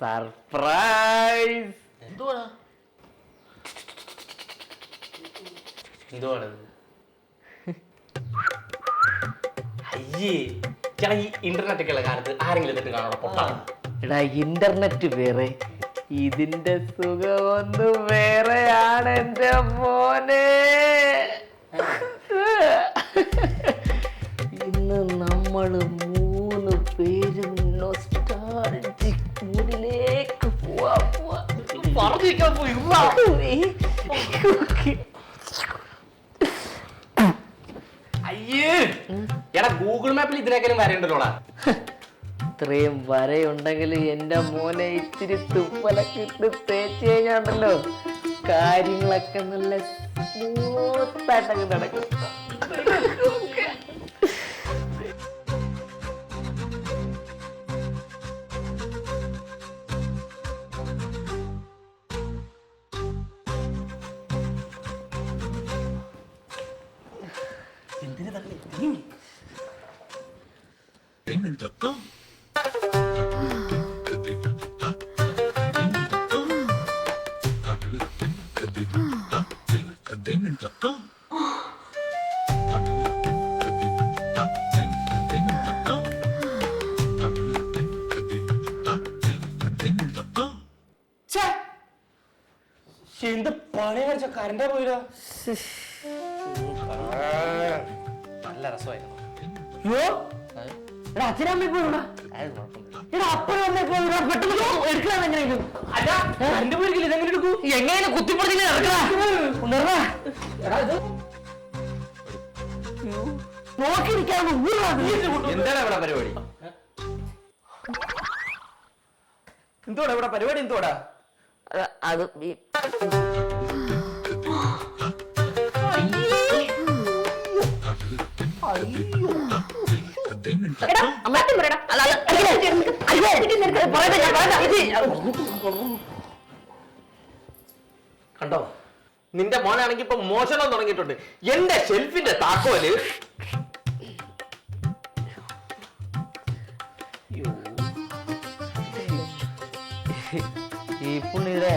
Surprise എന്തുവാടാ? എന്തുവാണ് അയ്യേ. ചേട്ടാ ഈ ഇന്റർനെറ്റ് ഒക്കെ ഉള്ള കാലത്ത് ആരെങ്കിലും എന്നിട്ട് കാണാം പൊട്ടാണ് എടാ ഇന്റർനെറ്റ് വേറെ. ഇതിന്റെ സുഖമൊന്ന് വേറെയാണ് എന്റെ മോനെ. ഇന്ന് നമ്മൾ പറഞ്ഞിരിക്കാൻ പോയി അയ്യേ. എടാ ഗൂഗിൾ മാപ്പിൽ ഇതിനേക്കാളും വരേണ്ടല്ലോടാ ഇത്രയും വരയുണ്ടെങ്കിൽ എന്റെ മോനെ ഇത്തിരി തുപ്പലൊക്കെ ഇട്ട് തേച്ച് കഴിഞ്ഞാണ്ടല്ലോ. കാര്യങ്ങളൊക്കെ നല്ല സ്മൂത്തായിട്ടൊക്കെ നടക്കും. എന്ത് പണി കഴിച്ച കരണ്ട പോയില്ല. നല്ല രസമായിരുന്നു. അയ്യോ? എടാ അച്ഛനമ്മ പോയിടാ എടാ അപ്പനും അമ്മ പോയിടാ പെട്ടെന്ന് പോ, എടുക്കണം എങ്ങനെയെങ്കിലും അല്ല കരണ്ട് പോയിരിക്കില്ല ഇതെങ്ങനെ എടുക്കൂ? എങ്ങനെ കുത്തിപ്പുറത്തിങ്ങനെ നടക്കടാ ഉണർവാ എടാ ഇത് നോക്കിയിരിക്കാതെ എന്താണ് ഇവിടെ പരിപാടി? എന്തോടാ ഇവിടെ പരിപാടി എന്തോടാ അത് ഈ കണ്ടോ നിന്റെ മോനാണെങ്കിൽ ഇപ്പൊ മോഷണം തുടങ്ങിയിട്ടുണ്ട് എന്റെ ഷെൽഫിന്റെ താക്കോല് ഈ പുള്ളിയുടെ